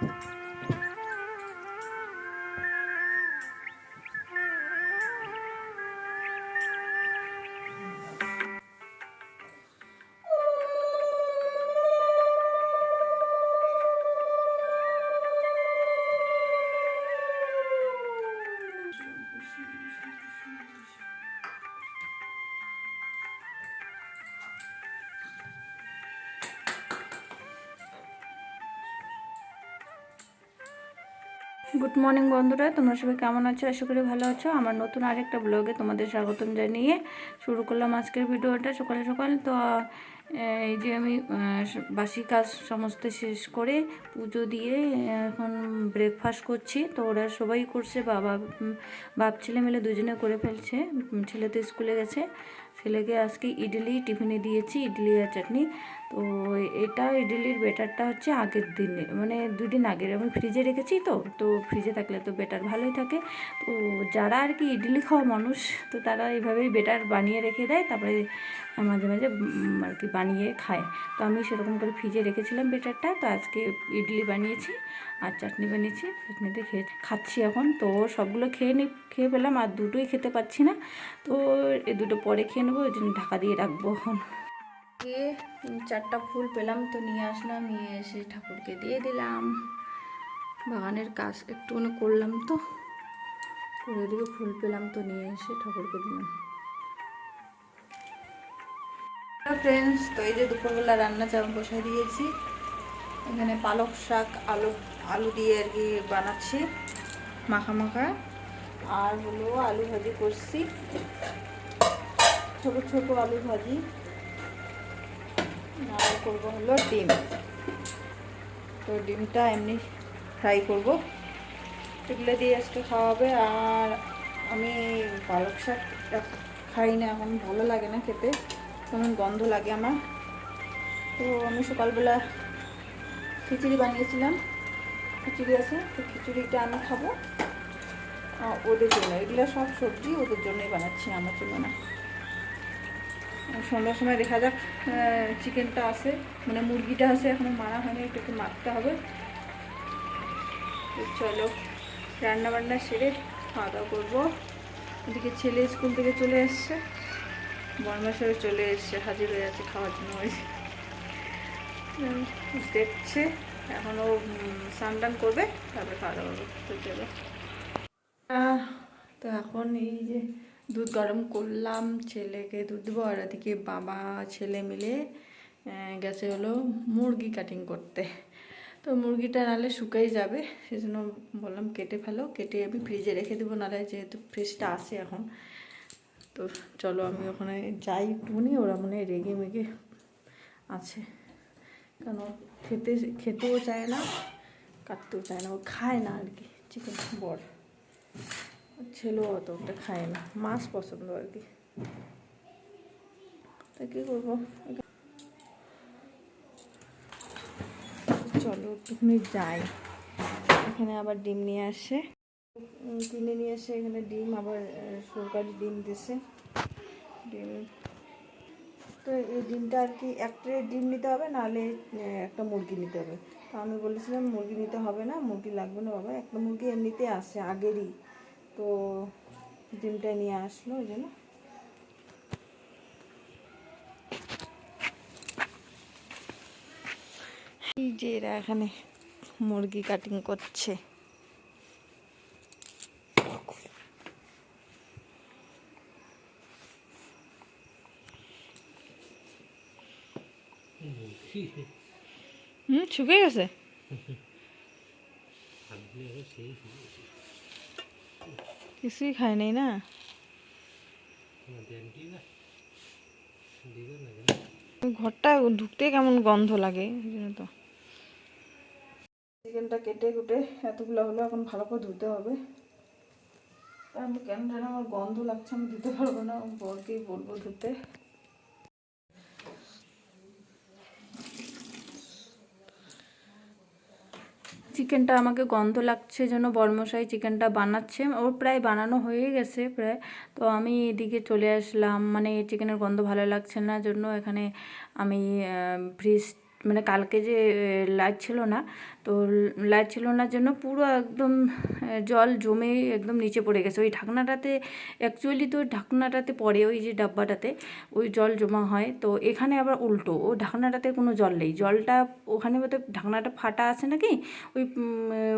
you good morning বন্ধুরা। তোমরা সবাই কেমন আছো? আশা করি ভালো আছো। আমার নতুন আরেকটা ব্লগে তোমাদের স্বাগতম জানিয়ে শুরু করলাম আজকের ভিডিওটা সকালে সকাল। তো এই যে আমি বাসি কাজ সমস্ত শেষ করে পুজো দিয়ে এখন ব্রেকফাস্ট করছি। তো ওরা সবাই করছে, বাবা বাপ, ছেলে মিলে দুজনে করে ফেলছে। ছেলে তো স্কুলে গেছে। ছেলেকে আজকে ইডলি টিফিনে দিয়েছি, ইডলি আর চাটনি। তো এটা ইডলির বেটারটা হচ্ছে আগের দিনে মানে দুই দিন আগের আমি ফ্রিজে রেখেছি তো তো ফ্রিজে থাকলে তো বেটার ভালোই থাকে। তো যারা আর কি ইডলি খাওয়া মানুষ, তো তারা এইভাবেই বেটার বানিয়ে রেখে দেয়, তারপরে মাঝে মাঝে আর কি বানিয়ে খায়। তো আমি সেরকম করে ফ্রিজে রেখেছিলাম বেটারটা তো আজকে ইডলি বানিয়েছি আর চাটনি বানিয়েছি, চাটনিতে খেয়ে খাচ্ছি এখন। তো সবগুলো খেয়ে নি, খেয়ে পেলাম, আর দুটোই খেতে পাচ্ছি না। তো এ দুটো পরে খেয়ে নেব, ওই জন্য ঢাকা দিয়ে রাখব এখন। গিয়ে চারটা ফুল পেলাম তো নিয়ে আসলাম, নিয়ে এসে ঠাকুরকে দিয়ে দিলাম। বাগানের কাজ একটুখানি করলাম তো। করে দিয়ে ফুল পেলাম তো নিয়ে এসে ঠাকুরকে দিলাম। ফ্রেন্ডস তো এই যে দুপুরবেলা রান্না চাল বসাই দিয়েছি। এখানে পালক শাক, আলু আলু দিয়ে আর কি বানাচ্ছি, মাখা মাখা। আর হলো আলু ভাজি করছি। ছোট ছোট আলু ভাজি। আর করব হলো ডিম। তো ডিমটা এমনি ফ্রাই করব। এগুলো দিয়ে আজকে খাওয়া হবে আর আমি পালক শাক খাই না, এখন ভালো লাগে না খেতে। কেমন গন্ধ লাগে আমার। তো আমি সকালবেলা খিচুড়ি বানিয়েছিলাম। খিচুড়ি আছে, তো খিচুড়িটা আমি খাব। ওদের জন্য, এগুলো সব সবজি ওদের জন্যই বানাচ্ছি, আমার জন্য না। সন্ধ্যার সময় দেখা যাক চিকেনটা আছে মানে মুরগিটা আছে, এখনও মারা হয়নি, একটু মারতে হবে। চলো রান্না বান্না সেরে খাওয়া দাওয়া করব। এদিকে ছেলে স্কুল থেকে চলে এসছে। বর্মাসরে চলে এসছে, হাজির হয়ে আছে খাওয়ার জন্য। দেখছে এখনও স্নান করবে, তারপরে খাওয়া দাওয়া করবে। তো এখন এই যে দুধ গরম করলাম, ছেলেকে দুধ দেবো আর এদিকে বাবা, ছেলে মিলে গেছে হলো মুরগি কাটিং করতে। তো মুরগিটা নাহলে শুকাই যাবে, সেজন্য বললাম কেটে ফেলো, কেটে আমি ফ্রিজে রেখে দেবো, নাহলে যেহেতু ফ্রিজটা আছে এখন। তো চলো আমি ওখানে যাই একটুখানি, ওরা মনে রেগে মেগে আছে। কেন খেতে, খেতেও চায় না, কাটতেও চায় না, ও খায় না আর কি চিকেন বড় ছেলেও অত ওটা খায় না, মাছ পছন্দ আর কি। তা কী করব? চলো একটুখানি যাই। এখানে আবার ডিম নিয়ে আসে। কিনে নিয়ে এসে এখানে ডিম, আবার সরকারি ডিম দিছে। ডিম। তো এই ডিমটা আর কি একটা ডিম নিতে হবে, নাহলে একটা মুরগি নিতে হবে। তো আমি বলেছিলাম, মুরগি নিতে হবে না, মুরগি লাগবে না বাবা। একটা মুরগি এমনিতে আসে, আগেরই। তো ডিমটা নিয়ে আসলো, ওই জন্য। যে এরা এখানে মুরগি কাটিং করছে। হুম শুকে গেছে। কিছুই খায় নাই না। ঘরটা ঢুকতে কেমন গন্ধ লাগে, এই জন্য তো। চিকেনটা কেটে কুটে এতগুলো হলো, এখন ভালো করে ধুতে হবে। আমি কেন জানি আমার গন্ধ লাগছে, আমি ধুতে পারব না, বরকেই বলব ধুতে। চিকেনটা আমাকে গন্ধ লাগছে যেন বর্মশাই চিকেনটা বানাচ্ছে। ওর প্রায় বানানো হয়ে গেছে প্রায়। তো আমি এদিকে চলে আসলাম। মানে চিকেনের গন্ধ ভালো লাগছে না জন্য এখানে আমি ফ্রিজ মানে কালকে যে লাইট ছিল না তো লাইট ছিল না জন্য পুরো একদম জল জমে একদম নিচে পড়ে গেছে। ওই ঢাকনাটাতে অ্যাকচুয়ালি তো ঢাকনাটাতে পড়ে ওই যে ডাব্বাটাতে, ওই জল জমা হয়। তো এখানে আবার উল্টো, ও ঢাকনাটাতে কোনো জল নেই। জলটা ওখানে বোধহয় ঢাকনাটা ফাটা আছে নাকি? ওই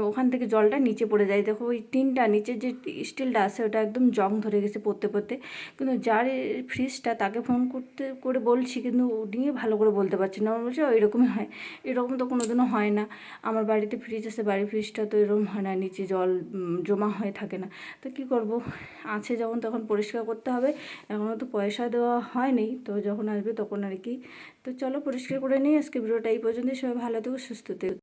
ওখান থেকে জলটা নিচে পড়ে যায়। দেখো ওই টিনটা নিচের যে স্টিলটা আছে, ওটা একদম জং ধরে গেছে পড়তে পড়তে। কিন্তু যার ফ্রিজটা তাকে ফোন করতে, করে বলছি, কিন্তু ও নিয়ে ভালো করে বলতে পারছি না। আমার বলছে এরকমই হয়। এরকম তো কোনোদিনও হয় না। আমার বাড়িতে ফ্রিজ আছে, বাড়ির ফ্রিজটা তো এরম হয় না, নিচে জল জমা হয়ে থাকে না। তো কি করব? আছে যখন তখন পরিষ্কার করতে হবে। এখনও তো পয়সা দেওয়া হয়নি, তো যখন আসবে তখন আর কি। তো চলো পরিষ্কার করে নিই। আজকে ভিডিওটা এই পর্যন্তই। সবাই ভালো থেকো, সুস্থ থেকো।